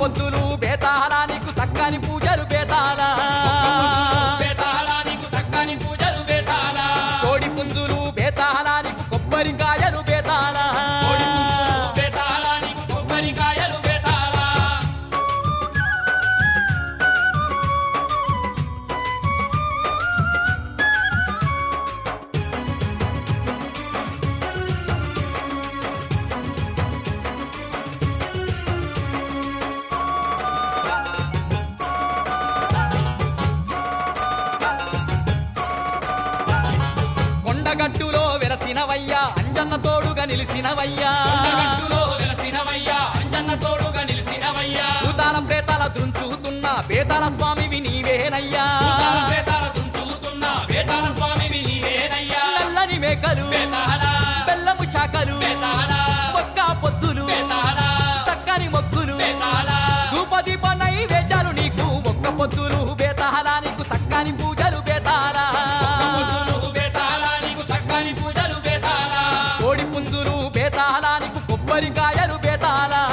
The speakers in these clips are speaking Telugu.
పొద్దులు బేల తోడుగా నిలిసినవయ్యా నిలిసినవయ్యా భూతాల ప్రేతాల దృంచుతున్నా బేతాల స్వామి నీవేనయ్యా. ప్రేతాల దృంచుతున్నా నల్లని మేకలు బెల్లము శాఖలు ఒక్క పొద్దులు సక్కని మొగ్గులు ధూపదీప వేచారు నీకు ఒక్క పొద్దులు. Tạ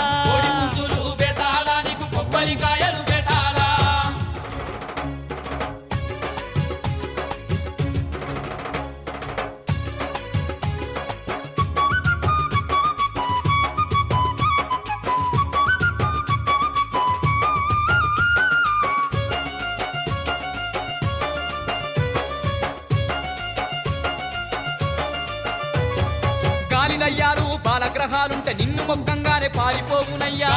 పాలగ్రహాలుంటే నిన్ను మొగ్గంగానే పారిపోవునయ్యా.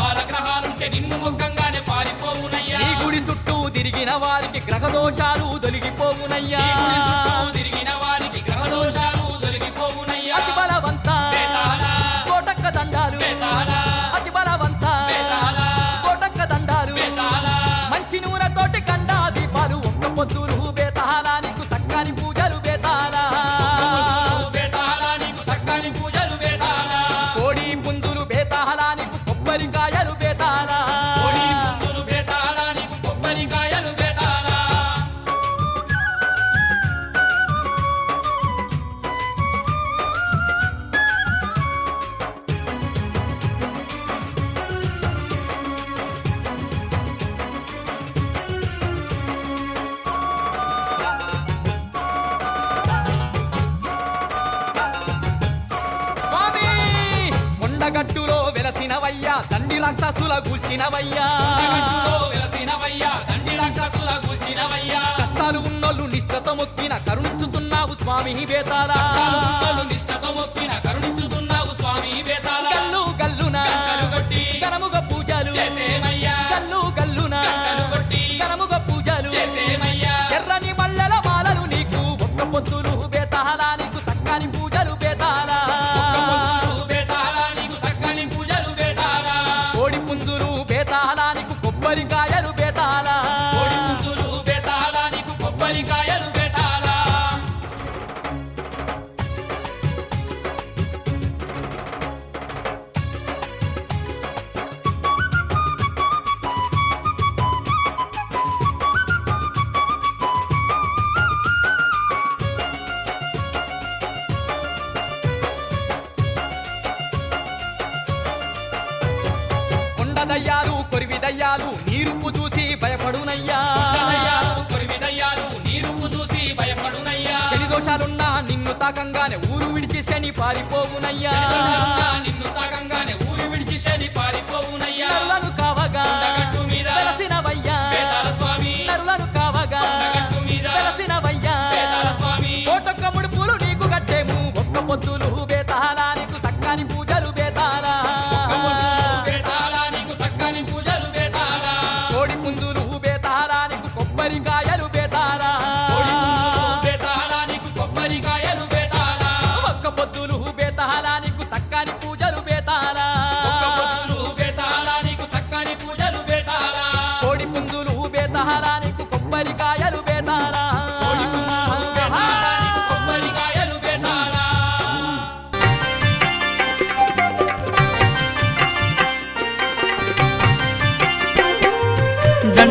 పాలగ్రహాలుంటే నిన్ను మొగ్గంగానే పారిపోవునయ్యా. ఈ గుడి చుట్టూ తిరిగిన వారికి గ్రహదోషాలు దొలిగిపోవునయ్యా. తిరిగిన గడ్డులో వెలసిన వయ్యా దండి రాక్షసుల గుల్చినవయ్యా వయ్యా దండి కష్టాలు ఉన్నోళ్ళు నిష్టతో మొక్కిన కరుణించుతున్నావు స్వామి వేతారా నిష్టతో మొక్కి దయ్యాలు కొరివి దయ్యాలు నీరుపు చూసి భయపడునయ్యా. కొరివి భయపడునయ్యా నిన్ను తాకంగానే ఊరు విడిచి శని పారిపోవునయ్యా. నిన్ను తాకంగానే ఊరు విడిచి శని పారిపోవునయ్యా. కావగా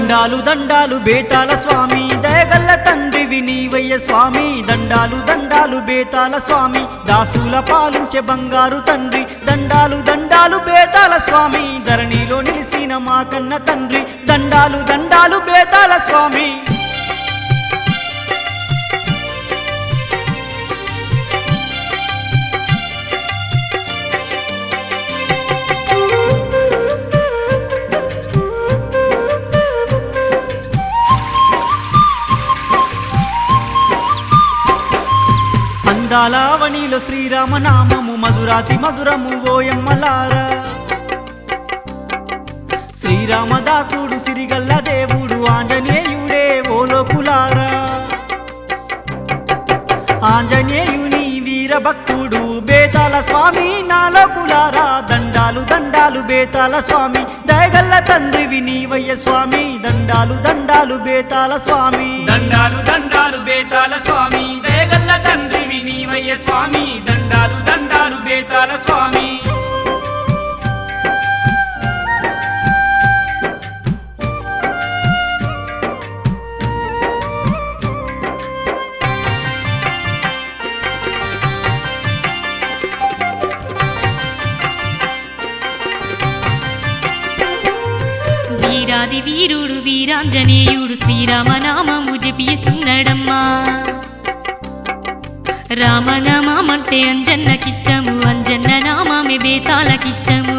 దండాలు దండాలు బేతాల స్వామి. దయగల్ల తండ్రి వినివయ్య స్వామి. దండాలు దండాలు బేతాల స్వామి. దాసుల పాలించే బంగారు తండ్రి. దండాలు దండాలు బేతాల స్వామి. ధరణిలో నిలిసిన మా కన్న తండ్రి. దండాలు దండాలు బేతాల స్వామి. అందాల శ్రీరామ శ్రీరామనామము మధురాతి మధురము ఓయమ్మలారా శ్రీరామదాసుడు సిరిగల్ల దేవుడు ఆంజనేయుడే ఓలోకులారా. ఆంజనేయుని వీరభక్తుడు బేతాల స్వామి నాలోకులారా. దండాలు దండాలు బేతాల స్వామి. దయగల్ల తండ్రి వినీవయ్య స్వామి. దండాలు దండాలు బేతాల స్వామి. దండాలు దండాలు బేతాల వీరాది వీరుడు వీరాంజనేయుడు శ్రీరామనామము జపిస్తున్నాడమ్మా. రామనామంటే అంజన్నకిష్టము అంజన్న నామమే బేతాలకిష్టము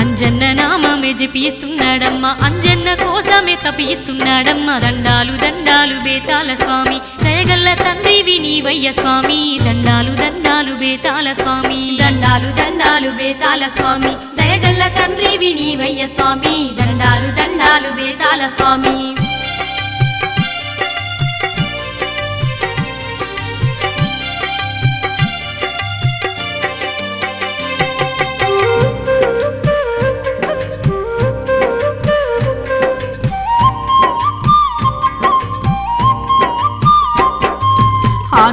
అంజన్న నామమే జపిస్తున్నాడమ్మా అంజన్న కోసమే తపిస్తున్నాడమ్మా. దండాలు దండాలు బేతాల స్వామి దయగల్ల తండ్రి వినీవయ్య స్వామి. దండాలు దండాలు బేతాల స్వామి. దండాలు దండాలు బేతాల స్వామి. దయగల్ల తండ్రి వినీవయ్య స్వామి. దండాలు దండాలు బేతాల స్వామి.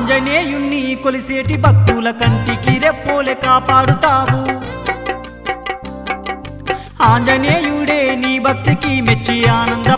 ఆంజనేయుణ్ణి కొలిసేటి భక్తుల కంటికి రెప్పోలే కాపాడుతావు. ఆంజనేయుడే నీ భక్తికి మెచ్చి ఆనంద